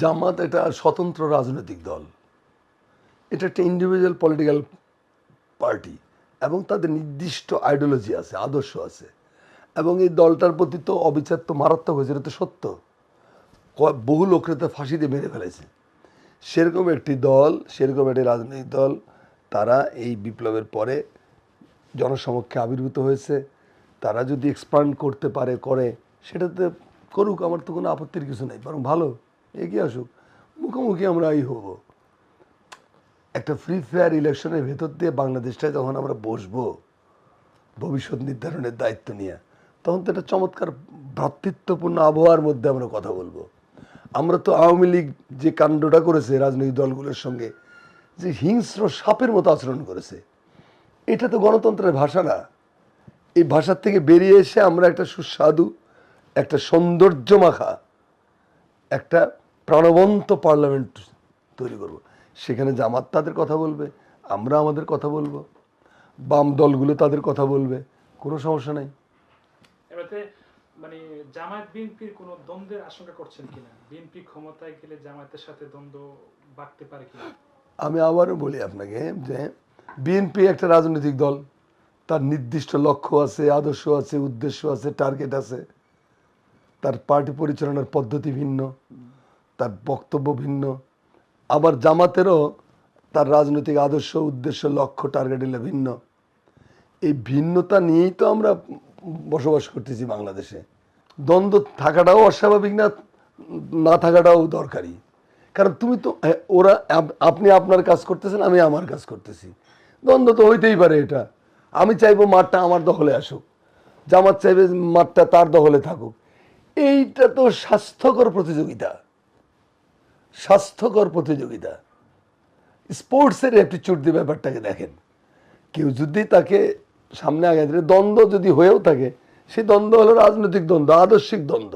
জামাত এটা স্বতন্ত্র রাজনৈতিক দল। এটা একটা ইন্ডিভিজুয়াল পলিটিক্যাল পার্টি এবং তাদের নির্দিষ্ট আইডিওলজি আছে, আদর্শ আছে। এবং এই দলটার প্রতি তো অবিচার তো মারাত্মক হয়েছে, এটা তো সত্য। বহু লোকরে তো ফাঁসিতে মেরে ফেলেছে। সেরকম একটি দল, সেরকম একটি রাজনৈতিক দল, তারা এই বিপ্লবের পরে জনসমক্ষে আবির্ভূত হয়েছে। তারা যদি এক্সপান্ড করতে পারে, করে, সেটাতে করুক, আমার তো কোনো আপত্তির কিছু নেই, বরং ভালো। এগিয়ে আসুক, মুখোমুখি আমরা এই হব। একটা ফ্রি ফেয়ার ইলেকশনের ভেতর দিয়ে বাংলাদেশটায় যখন আমরা বসবো, ভবিষ্যৎ নির্ধারণের দায়িত্ব নিয়ে, তখন তো একটা চমৎকার ভ্রাতৃত্বপূর্ণ আবহাওয়ার মধ্যে আমরা কথা বলব। আমরা তো আওয়ামী লীগ যে কাণ্ডটা করেছে, রাজনৈতিক দলগুলোর সঙ্গে, যে হিংস্র সাপের মতো আচরণ করেছে, এটা তো গণতন্ত্রের ভাষা না। এই ভাষার থেকে বেরিয়ে এসে আমরা একটা সুস্বাদু, একটা সৌন্দর্য মাখা একটা প্রাণবন্ত পার্লামেন্ট তৈরি করব। সেখানে জামাত তাদের কথা বলবে আমরা আমাদের কথা বলব বাম দলগুলো তাদের কথা বলবে কোনো সমস্যা নাই। মানে জামায়াত বিএনপির কোনো দ্বন্দ্বের আশঙ্কা করছেন কিনা? বিএনপি ক্ষমতায় গেলে জামায়াতের সাথে দ্বন্দ্ব বাড়তে পারে কিনা? আমি আবারও বলি আপনাকে যে বিএনপি একটা রাজনৈতিক দল। তার নির্দিষ্ট লক্ষ্য আছে আদর্শ আছে উদ্দেশ্য আছে টার্গেট আছে। তার পার্টি পরিচালনার পদ্ধতি ভিন্ন। তার বক্তব্য ভিন্ন। আবার জামাতেরও তার রাজনৈতিক আদর্শ, উদ্দেশ্য, লক্ষ্য টার্গেট এলে ভিন্ন। এই ভিন্নতা নিয়েই তো আমরা বসবাস করতেছি বাংলাদেশে। দ্বন্দ্ব থাকাটাও অস্বাভাবিক না না থাকাটাও দরকারি। কারণ তুমি তো ওরা আপনি আপনার কাজ করতেছেন, আমি আমার কাজ করতেছি। দ্বন্দ্ব তো হইতেই পারে এটা। আমি চাইব মাঠটা আমার দখলে আসুক। জামাত চাইবে মাঠটা তার দখলে থাকুক। এইটা তো স্বাস্থ্যকর প্রতিযোগিতা। স্বাস্থ্যকর প্রতিযোগিতা। স্পোর্টসের অ্যাপটিচিউড দিয়ে ব্যাপারটাকে দেখেন। কেউ যদি তাকে সামনে আগে দিলে দ্বন্দ্ব যদি হয়েও থাকে সেই দ্বন্দ্ব হলো রাজনৈতিক দ্বন্দ্ব আদর্শিক দ্বন্দ্ব।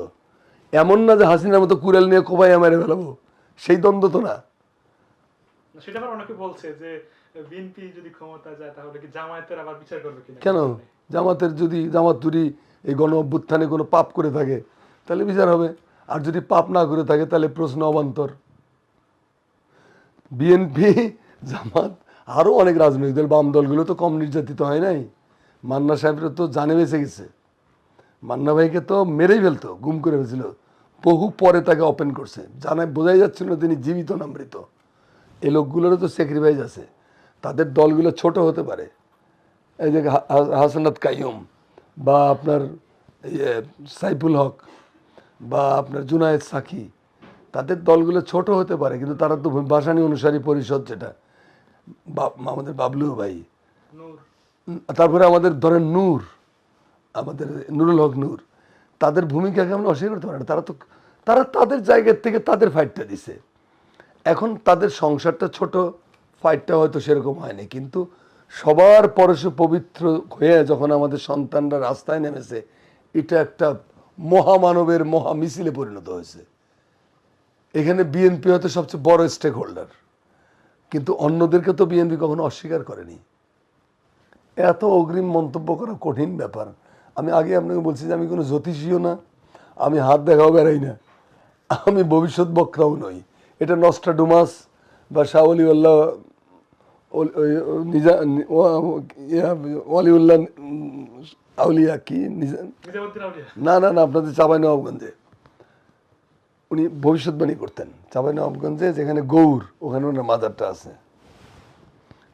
এমন না যে হাসিনার মতো কুড়াল নিয়ে কোপাইয়া মেরে ফেলাবো সেই দ্বন্দ্ব তো না সেটা আবার অনেকে বলছে যে বিএনপি যদি ক্ষমতা যায় তাহলে কি জামায়াতের আবার বিচার করবে কিনা? কেন? জামাতের যদি জামাত যদি এই গণ অভ্যুত্থানে কোনো পাপ করে থাকে তাহলে বিচার হবে। আর যদি পাপ না করে থাকে তাহলে প্রশ্ন অবান্তর। বিএনপি জামাত আরও অনেক রাজনৈতিক দল, বাম দলগুলো তো কম নির্যাতিত হয় নাই। মান্না সাহেবের তো জানে বেঁচে গেছে। মান্না ভাইকে তো মেরেই ফেলতো, গুম করে ফেলছিল। বহু পরে তাকে ওপেন করছে। জানায় বোঝাই যাচ্ছিল না তিনি জীবিত না মৃত। এই লোকগুলোরও তো স্যাক্রিফাইস আছে। তাদের দলগুলো ছোট হতে পারে। এই যে হাসানাত কাইয়ুম বা আপনার ইয়ে সাইফুল হক বা আপনার জুনায়েদ সাকি তাদের দলগুলো ছোট হতে পারে কিন্তু তারা তো ভাসানী অনুসারী পরিষদ যেটা। আমাদের বাবলু ভাই। তারপরে আমাদের ধরেন নূর আমাদের নুরুল হক নূর। তাদের ভূমিকাকে আমরা অস্বীকার করতে পারি না। তারা তো তারা তাদের জায়গার থেকে তাদের ফাইটটা দিছে। এখন তাদের সংসারটা ছোট ফাইটটা হয়তো সেরকম হয়নি কিন্তু সবার পরশে পবিত্র হয়ে যখন আমাদের সন্তানরা রাস্তায় নেমেছে এটা একটা মহামানবের মহা মিছিলে পরিণত হয়েছে। এখানে বিএনপি হয়তো সবচেয়ে বড় স্টেক হোল্ডার কিন্তু অন্যদেরকে তো বিএনপি কখনো অস্বীকার করেনি। এত অগ্রিম মন্তব্য করা কঠিন ব্যাপার। আমি আগে আপনাকে বলছি যে আমি কোনো জ্যোতিষীও না আমি হাত দেখাও বেড়াই না আমি ভবিষ্যৎ বক্তাও নই। এটা নস্টাডুমাস বা শাহলিউল্লাহ নিজা ওয়ালিউল্লাহ আউলিয়া কি না না না আপনাদের চাপাই নবাবগঞ্জে উনি ভবিষ্যৎবাণী করতেন। চাপাই নবাবগঞ্জে যেখানে গৌর, ওখানে ওনার মাদারটা আছে।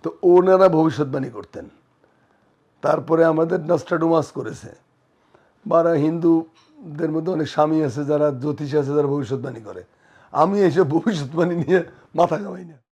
তো ওনারা ভবিষ্যৎবাণী করতেন। তারপরে আমাদের নাস্টাডোমাস করেছে। বা হিন্দুদের মধ্যে অনেক স্বামী আছে যারা জ্যোতিষী আছে যারা ভবিষ্যৎবাণী করে। আমি এসব ভবিষ্যৎবাণী নিয়ে মাথা কামাই না।